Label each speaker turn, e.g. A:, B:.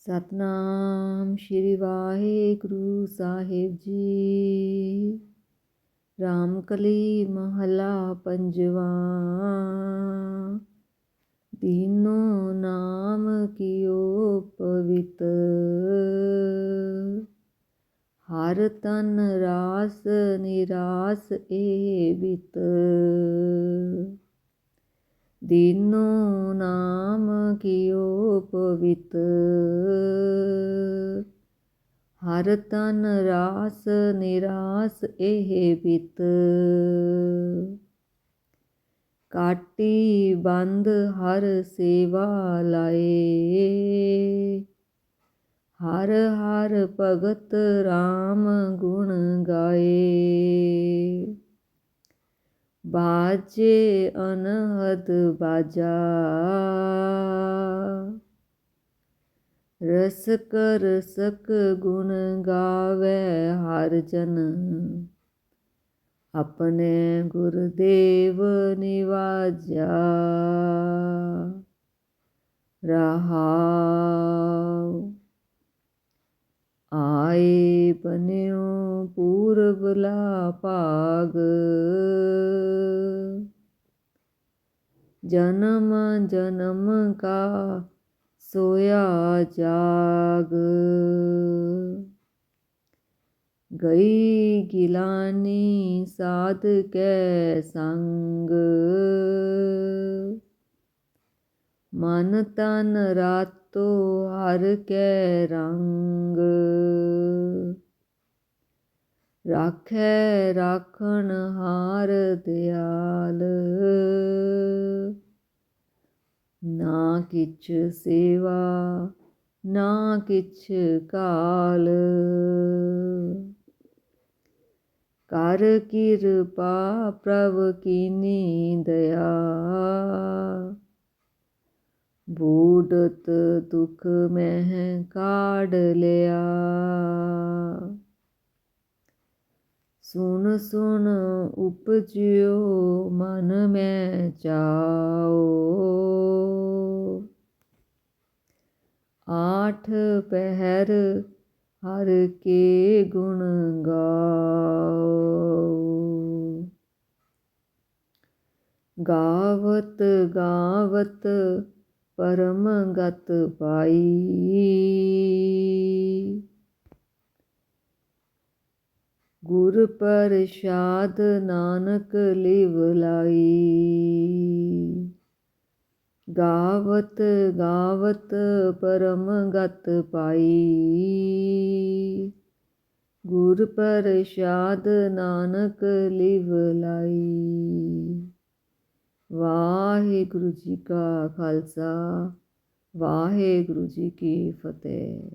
A: ਸਤਨਾਮ ਸ਼੍ਰੀ ਵਾਹਿਗੁਰੂ ਸਾਹਿਬ ਜੀ। ਰਾਮਕਲੀ ਮਹਲਾ ਪੰਜਵਾ। ਦੀਨੋ ਨਾਮ ਕੀਓ ਪਵਿੱਤ। ਹਰ ਤਨ ਰਾਸ ਨਿਰਾਸ ਏ ਬਿਤ। ਦੀਨੋ ਨਾਮ ਕੀਓ ਪਵਿੱਤ। ਹਰ ਤਨ ਰਾਸ ਨਿਰਾਸ ਇਹ ਬਿਤ ਕਾਟੀ ਬੰਦ ਹਰ ਸੇਵਾ ਲਾਏ। ਹਰ ਹਰ ਭਗਤ RAM ਗੁਣ ਗਾਏ। ਬਾਜੇ ਅਨਹਦ ਬਾਜਾ। ਰਸ ਕਰ ਸਕ ਗੁਣ ਗਾਵੇ ਹਰ ਜਨ। ਆਪਣੇ ਗੁਰਦੇਵ ਨਿਵਾਜਾ ਰਹਾਉ ਆਏ ਬਨਿਓ ਪੂਰਬਲਾ ਭਾਗ। ਜਨਮ ਜਨਮ ਕਾ ਸੋਇਆ ਜਾਗ। ਗਈ ਗਿਲਾਨੀ ਸਾਧ ਕੈ ਸੰਗ। ਮਨ ਤਨ ਰਾਤੋ ਹਰ ਕੈ ਰੰਗ। ਰਾਖੈ ਰਾਖਣ ਹਾਰ ਦਿਆਲ। ਨਾ ਕਿਛ ਸੇਵਾ, ਨਾ ਕਿਛ ਕਾਲ। ਕਰ ਕਿਰਪਾ ਪ੍ਰਭ ਕੀਨੀ ਦਇਆ। ਬੂਡਤ ਦੁਖ ਮਹਿ ਕਾੜ ਲਿਆ। ਸੁਣ ਸੁਣ ਉਪਜਿਓ ਮਨ ਮੈਂ ਚਾਓ। ਆਠ ਪਹਿਰ ਹਰ ਕੇ ਗੁਣ ਗਾਓ। ਗਾਵਤ ਗਾਵਤ ਪਰਮ ਗਤ ਪਾਈ। ਗੁਰ ਪ੍ਰਸਾਦ ਨਾਨਕ ਲਿਵ ਲਾਈ। ਗਾਵਤ ਗਾਵਤ ਪਰਮ ਗਤ ਪਾਈ। ਗੁਰ ਪ੍ਰਸਾਦ ਨਾਨਕ ਲਿਵ ਲਾਈ। ਵਾਹਿਗੁਰੂ ਜੀ ਕਾ ਖਾਲਸਾ, ਵਾਹਿਗੁਰੂ ਜੀ ਕੀ ਫਤਿਹ।